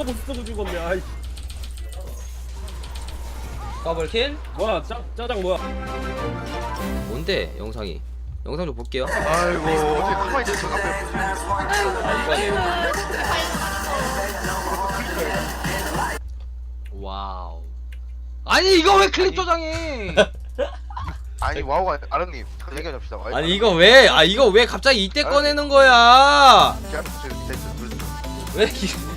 쏘고 쏘고 죽었네. 아이 더블킬? 뭐야 짜 짜장 뭐야? 뭔데 영상이? 영상 좀 볼게요. 아이고 어떻게 가만히 있어 앞에 아 이거네. 와우. 아니 이거 왜 클립 저장해? 아니 와우가 아르님 잠깐 얘기 좀 합시다 아니 이거 왜? 아 이거 왜 갑자기 이때 꺼내는 거야? 됐어 왜? 기...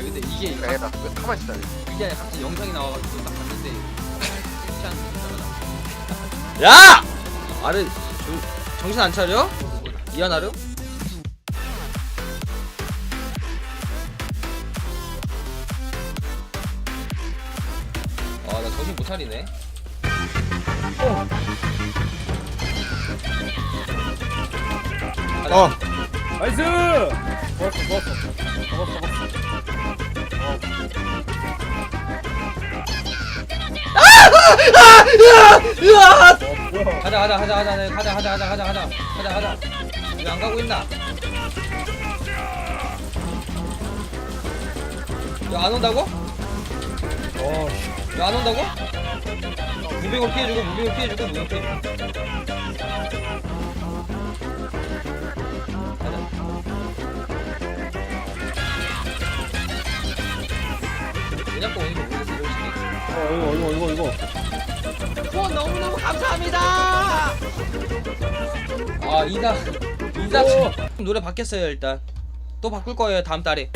아 근데 이게 에나 왜 가만히 있어 이게 갑자기 영상이 나와가지고 딱 봤는데 쉽지 않은 야! 아래 정, 정신 안 차려? 이하나름? 아나 정신 못 차리네. 어, 나이스. 먹었어 먹었어 먹었어 으아! 어? 가자 가자 가자 가자 네, 가자 가자 가자 가자 가자 가자 가자 왜안 가고 있나? 왜안 온다고? 어 씨. 왜안 온다고? 무빙을 피해주고 무빙을 피해주고 무빙 피해주고 어 이거 이거 이거 이거. 어, 너무너무 감사합니다. 아, 이다. 이다. 오. 노래 바뀌었어요, 일단. 또 바꿀 거예요, 다음 달에.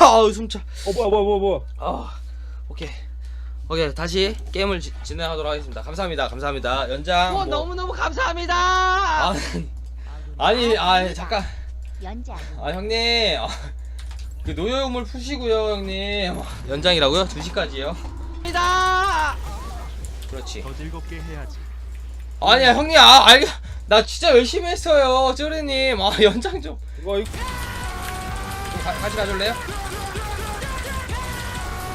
아우 숨차. 어 뭐야 뭐야 뭐야 뭐야. 아, 오케이. 오케이 다시 게임을 지, 진행하도록 하겠습니다. 감사합니다. 감사합니다. 연장. 뭐- 너무 너무 감사합니다. 아, 아니, 아 잠깐. 연장 아 형님 아, 그 노여움을 푸시고요 형님 연장이라고요? 2시까지요? 감사합니다. 그렇지 더 즐겁게 해야지. 아니야 형님 아 알겠 나 진짜 열심히 했어요 쩌리님 아 연장 좀 이거 이거. 좀 가, 같이 가줄래요?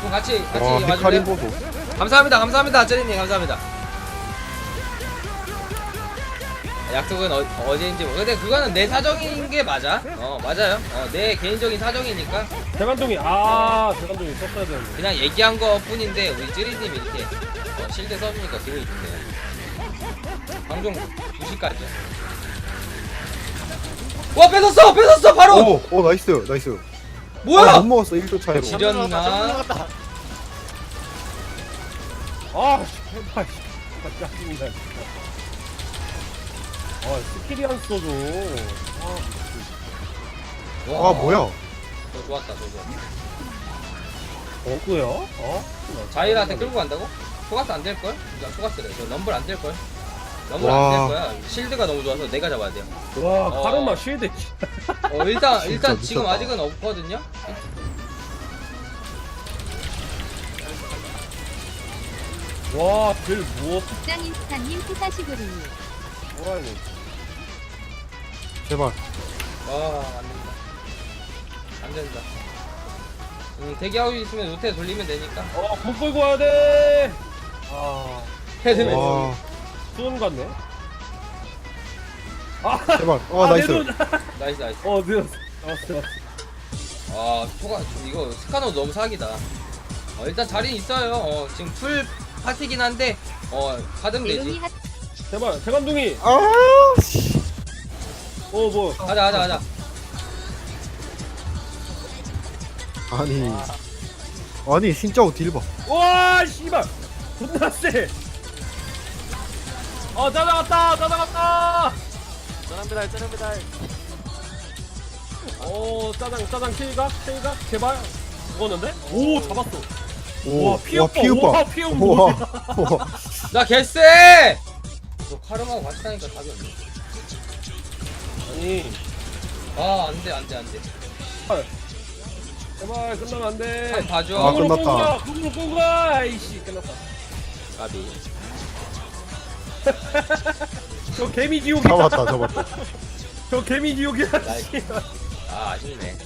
좀 같이 같이 와, 헤카림 와줄래요? 보소. 감사합니다 감사합니다 쩌리님 감사합니다 약속은 어, 어제인지 모르 근데 그거는 내 사정인 게 맞아 어 맞아요 어, 내 개인적인 사정이니까 대감동이 아 대감동이 썼어야 되는데. 그냥 얘기한 거 뿐인데 우리 찌리님이 이렇게 어, 실드 써주니까 기분이 좋네요 방송 2시까지 와 뺏었어 뺏었어 바로 오, 오, 나이스, 나이스. 뭐야 아, 못 먹었어, 1조 차이로. 지렸나 아 씨, 해봐 씨. 짜증나. 아 스킬이 안 써줘. 아, 아, 뭐야? 저 좋았다 저 좋아 어구야? 어? 자이라한테 끌고 간다고? 소가스 안 될걸? 야 소가스래 저 럼블 안 될걸? 럼블 와. 안 될거야 실드가 너무 좋아서 내가 잡아야 돼요 와 어. 카르마 쉴드. 어 일단 일단 미쳤다. 지금 아직은 없거든요 와딜 무엇? 국장 인 스타님 피사시구리님 뭐야 이거? 제발. 아, 안 된다. 안 된다. 음, 대기하고 있으면 노태 돌리면 되니까. 어불 끌고 와야 돼. 아 헤드맨. 와, 수능 같네. 제발. 아, 나이스. 내려오- 나이스, 나이스. 어 늘었어. 어, 아, 초가, 이거 스카노 너무 사기다. 어, 일단 자리 있어요. 어, 지금 풀 파티긴 한데, 어, 받으면 되지. 핫 제발 대감동이. 아, 씨. 어 뭐? 가자, 가자, 가자. 아니. 아니, 신짜오 딜 봐. 와 씨발 존나 세. 어 짜장 왔다 짜장 왔다. 짜장배달 짜장배달. 어 짜장 짜장 K가 K가 제발 죽었는데? 오 잡았어. 오, 와, 피흡 봐. 피흡 봐. 와, 우와. 우와. 나 개쎄! 너 카르마가 같이 다니까 답이 없네. 아니 아, 안 돼, 안 돼, 안 돼. 제발 끝나면 안 돼. 한 봐줘. 아, 끝났다. 그걸로 꽂아. 아이씨 끝났다. 까비. 저 개미 지옥이다. 잡았다 잡았다 저 개미 지옥이야. 나이스. 아, 아쉽네.